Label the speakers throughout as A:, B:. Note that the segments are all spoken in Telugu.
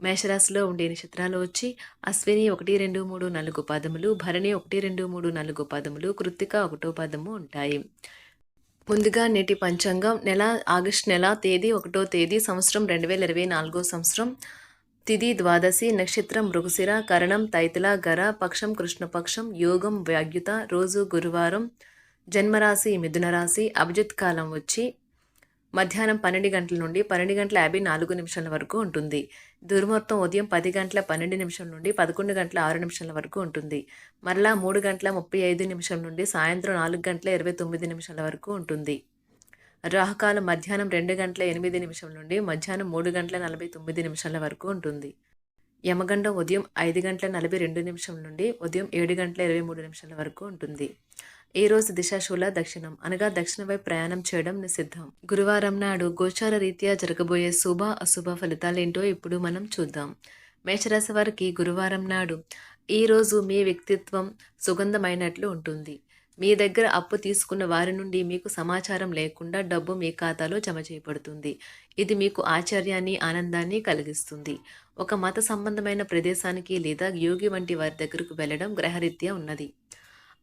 A: మేషరాశిలో ఉండే నక్షత్రాలు వచ్చి అశ్విని ఒకటి రెండు మూడు నాలుగు పదములు భరణి ఒకటి రెండు మూడు నాలుగు పదములు కృత్తిక ఒకటో పదము ఉంటాయి. ముందుగా నేటి పంచాంగం నెల ఆగస్టు నెల తేదీ ఒకటో తేదీ సంవత్సరం రెండు వేల ఇరవై నాలుగో సంవత్సరం. తిది ద్వాదశి నక్షత్రం మృగశిర కరణం తైతుల గర పక్షం కృష్ణపక్షం యోగం వ్యాగ్యుత రోజు గురువారం జన్మరాశి మిథునరాశి అభిజిత్ కాలం వచ్చి మధ్యాహ్నం పన్నెండు గంటల నుండి పన్నెండు గంటల యాభై నాలుగు నిమిషాల వరకు ఉంటుంది. దుర్ముహూర్తం ఉదయం పది గంటల పన్నెండు నిమిషం నుండి పదకొండు గంటల ఆరు నిమిషాల వరకు ఉంటుంది. మరలా మూడు గంటల ముప్పై ఐదు నిమిషం నుండి సాయంత్రం నాలుగు గంటల ఇరవై తొమ్మిది నిమిషాల వరకు ఉంటుంది. రాహుకాలం మధ్యాహ్నం రెండు గంటల ఎనిమిది నిమిషం నుండి మధ్యాహ్నం మూడు గంటల నలభై తొమ్మిది నిమిషాల వరకు ఉంటుంది. యమగండం ఉదయం ఐదు గంటల నలభై రెండు నిమిషం నుండి ఉదయం ఏడు గంటల ఇరవై మూడు నిమిషాల వరకు ఉంటుంది. ఈ రోజు దిశాశూల దక్షిణం? అనగా దక్షిణ వైపు ప్రయాణం చేయడం నిషిద్ధం. గురువారం నాడు గోచార రీత్యా జరగబోయే శుభ అశుభ ఫలితాలేంటో ఇప్పుడు మనం చూద్దాం. మేషరాశి వారికి గురువారం నాడు ఈ రోజు మీ వ్యక్తిత్వం సుగంధమైనట్లు ఉంటుంది. మీ దగ్గర అప్పు తీసుకున్న వారి నుండి మీకు సమాచారం లేకుండా డబ్బు మీ ఖాతాలో జమ చేయబడుతుంది. ఇది మీకు ఆశ్చర్యాన్ని ఆనందాన్ని కలిగిస్తుంది. ఒక మత సంబంధమైన ప్రదేశానికి లేదా యోగి వంటి వారి దగ్గరకు వెళ్ళడం గ్రహరీత్యా ఉన్నది.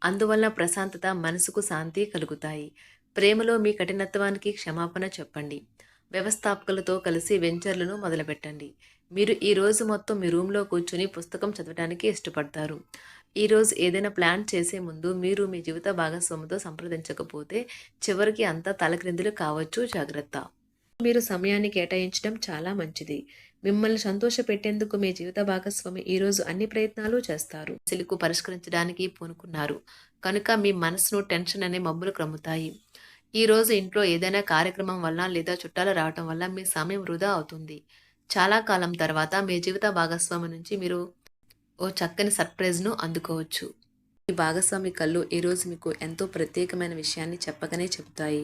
A: అందువల్ల ప్రశాంతత మనసుకు శాంతి కలుగుతాయి. ప్రేమలో మీ కఠినత్వానికి క్షమాపణ చెప్పండి. వ్యవస్థాపకులతో కలిసి వెంచర్లను మొదలుపెట్టండి. మీరు ఈ రోజు మొత్తం మీ రూమ్లో కూర్చుని పుస్తకం చదవడానికి ఇష్టపడతారు. ఈరోజు ఏదైనా ప్లాన్ చేసే ముందు మీరు మీ జీవిత భాగస్వామితో సంప్రదించకపోతే చివరికి అంతా తలక్రిందులు కావచ్చు జాగ్రత్త. మీరు సమయాన్ని కేటాయించడం చాలా మంచిది. మిమ్మల్ని సంతోషపెట్టేందుకు మీ జీవిత భాగస్వామి ఈరోజు అన్ని ప్రయత్నాలు చేస్తారు. సిలుకు పరిష్కరించడానికి పూనుకున్నారు. కనుక మీ మనసును టెన్షన్ అనే మబ్బులు క్రమ్ముతాయి. ఈ రోజు ఇంట్లో ఏదైనా కార్యక్రమం వల్ల లేదా చుట్టాలు రావటం వల్ల మీ సమయం వృధా అవుతుంది. చాలా కాలం తర్వాత మీ జీవిత భాగస్వామి నుంచి మీరు ఓ చక్కని సర్ప్రైజ్ను అందుకోవచ్చు. మీ భాగస్వామి కళ్ళు ఈరోజు మీకు ఎంతో ప్రత్యేకమైన విషయాన్ని చెప్పకనే చెబుతాయి.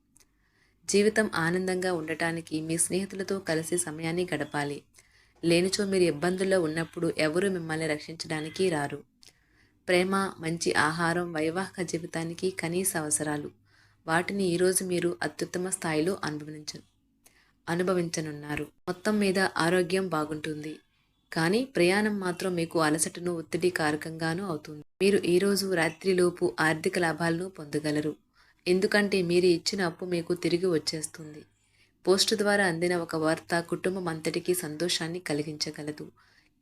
A: జీవితం ఆనందంగా ఉండటానికి మీ స్నేహితులతో కలిసి సమయాన్ని గడపాలి. లేనిచో మీరు ఇబ్బందుల్లో ఉన్నప్పుడు ఎవరు మిమ్మల్ని రక్షించడానికి రారు. ప్రేమ మంచి ఆహారం వైవాహిక జీవితానికి కనీస అవసరాలు. వాటిని ఈరోజు మీరు అత్యుత్తమ స్థాయిలో అనుభవించ అనుభవించనున్నారు. మొత్తం మీద ఆరోగ్యం బాగుంటుంది. కానీ ప్రయాణం మాత్రం మీకు అలసటను ఒత్తిడి కారకంగానూ అవుతుంది. మీరు ఈరోజు రాత్రిలోపు ఆర్థిక లాభాలను పొందగలరు. ఎందుకంటే మీరు ఇచ్చిన అప్పు మీకు తిరిగి వచ్చేస్తుంది. పోస్టు ద్వారా అందిన ఒక వార్త కుటుంబం అంతటికీ సంతోషాన్ని కలిగించగలదు.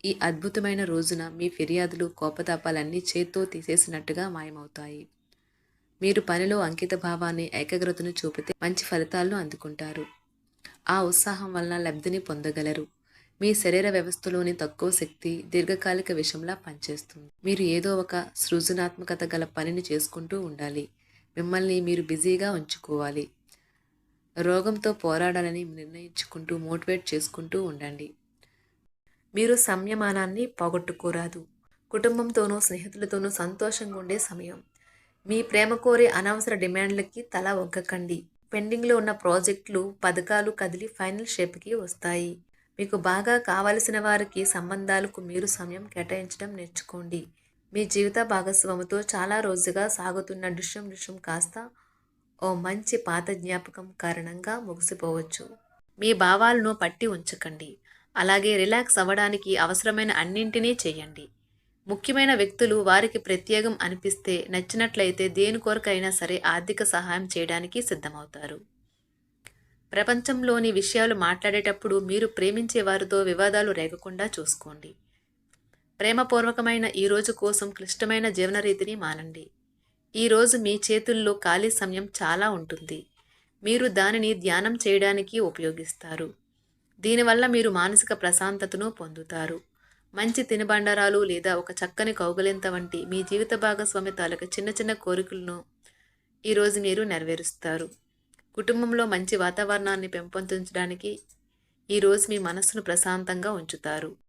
A: ఈ అద్భుతమైన రోజున మీ ఫిర్యాదులు కోపతాపాలన్నీ చేత్తో తీసేసినట్టుగా మాయమవుతాయి. మీరు పనిలో అంకిత భావాన్ని ఏకాగ్రతను చూపితే మంచి ఫలితాలను అందుకుంటారు. ఆ ఉత్సాహం వలన లబ్ధిని పొందగలరు. మీ శరీర వ్యవస్థలోని తక్కువ శక్తి దీర్ఘకాలిక విషయంలా పనిచేస్తుంది. మీరు ఏదో ఒక సృజనాత్మకత గల పనిని చేసుకుంటూ ఉండాలి. మిమ్మల్ని మీరు బిజీగా ఉంచుకోవాలి. రోగంతో పోరాడాలని నిర్ణయించుకుంటూ మోటివేట్ చేసుకుంటూ ఉండండి. మీరు సంయమానాన్ని పోగొట్టుకోరాదు. కుటుంబంతోనూ స్నేహితులతోనూ సంతోషంగా ఉండే సమయం. మీ ప్రేమ కోరే అనవసర డిమాండ్లకి తల ఒగ్గకండి పెండింగ్లో ఉన్న ప్రాజెక్టులు పథకాలు కదిలి ఫైనల్ షేప్కి వస్తాయి. మీకు బాగా కావలసిన వారికి సంబంధాలకు మీరు సమయం కేటాయించడం నేర్చుకోండి. మీ జీవిత భాగస్వామితో చాలా రోజుగా సాగుతున్న దృశ్యం దృశ్యం కాస్త ఓ మంచి పాత జ్ఞాపకం కారణంగా ముగిసిపోవచ్చు. మీ భావాలను పట్టి ఉంచకండి. అలాగే రిలాక్స్ అవ్వడానికి అవసరమైన అన్నింటినీ చేయండి. ముఖ్యమైన వ్యక్తులు వారికి ప్రత్యేకం అనిపిస్తే నచ్చినట్లయితే దేని కొరకైనా సరే ఆర్థిక సహాయం చేయడానికి సిద్ధమవుతారు. ప్రపంచంలోని విషయాలు మాట్లాడేటప్పుడు మీరు ప్రేమించే వారితో వివాదాలు రేగకుండా చూసుకోండి. ప్రేమపూర్వకమైన ఈ రోజు కోసం క్లిష్టమైన జీవనరీతిని మానండి. ఈరోజు మీ చేతుల్లో ఖాళీ సమయం చాలా ఉంటుంది. మీరు దానిని ధ్యానం చేయడానికి ఉపయోగిస్తారు. దీనివల్ల మీరు మానసిక ప్రశాంతతను పొందుతారు. మంచి తినుబండరాలు లేదా ఒక చక్కని కౌగలింత వంటి మీ జీవిత భాగస్వామి తాలూకు చిన్న చిన్న కోరికలను ఈరోజు మీరు నెరవేరుస్తారు. కుటుంబంలో మంచి వాతావరణాన్ని పెంపొందించడానికి ఈరోజు మీ మనస్సును ప్రశాంతంగా ఉంచుతారు.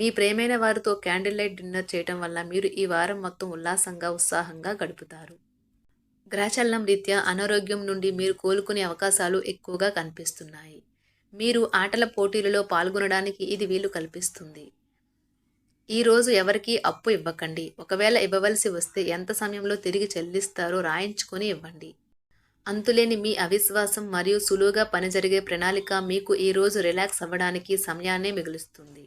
A: మీ ప్రేమైన వారితో క్యాండిల్ లైట్ డిన్నర్ చేయటం వల్ల మీరు ఈ వారం మొత్తం ఉల్లాసంగా ఉత్సాహంగా గడుపుతారు. గ్రహచలనం రీత్యా అనారోగ్యం నుండి మీరు కోలుకునే అవకాశాలు ఎక్కువగా కనిపిస్తున్నాయి. మీరు ఆటల పోటీలలో పాల్గొనడానికి ఇది వీలు కల్పిస్తుంది. ఈరోజు ఎవరికీ అప్పు ఇవ్వకండి. ఒకవేళ ఇవ్వవలసి వస్తే ఎంత సమయంలో తిరిగి చెల్లిస్తారో రాయించుకొని ఇవ్వండి. అంతులేని మీ అవిశ్వాసం మరియు సులువుగా పని జరిగే ప్రణాళిక మీకు ఈరోజు రిలాక్స్ అవ్వడానికి సమయాన్నే మిగులుస్తుంది.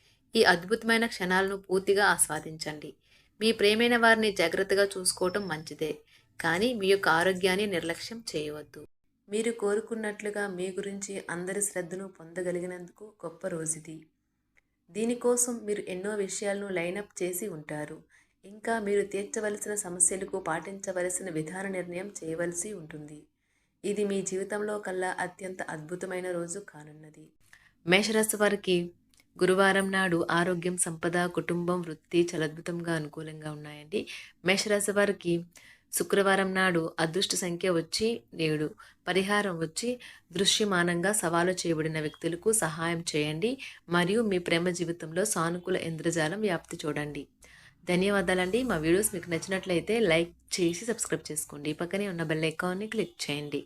A: ఈ అద్భుతమైన క్షణాలను పూర్తిగా ఆస్వాదించండి. మీ ప్రేమైన వారిని జాగ్రత్తగా చూసుకోవటం మంచిదే కానీ మీ యొక్క ఆరోగ్యాన్ని నిర్లక్ష్యం చేయవద్దు. మీరు కోరుకున్నట్లుగా మీ గురించి అందరి శ్రద్ధను పొందగలిగినందుకు గొప్ప రోజుది. దీనికోసం మీరు ఎన్నో విషయాలను లైనప్ చేసి ఉంటారు. ఇంకా మీరు తీర్చవలసిన సమస్యలకు పాటించవలసిన విధాన నిర్ణయం చేయవలసి ఉంటుంది. ఇది మీ జీవితంలో కల్లా అత్యంత అద్భుతమైన రోజు కానున్నది. మేషరాశి వారికి గురువారం నాడు ఆరోగ్యం సంపద కుటుంబం వృత్తి చాలా అద్భుతంగా అనుకూలంగా ఉన్నాయండి. మేషరాశి వారికి శుక్రవారం నాడు అదృష్ట సంఖ్య వచ్చి ఏడు పరిహారం వచ్చి దృశ్యమానంగా సవాలు చేయబడిన వ్యక్తులకు సహాయం చేయండి. మరియు మీ ప్రేమ జీవితంలో సానుకూల ఇంద్రజాలం వ్యాప్తి చూడండి. ధన్యవాదాలండి. మా వీడియోస్ మీకు నచ్చినట్లయితే లైక్ చేసి సబ్స్క్రైబ్ చేసుకోండి. పక్కనే ఉన్న బెల్ ఐకాన్ని క్లిక్ చేయండి.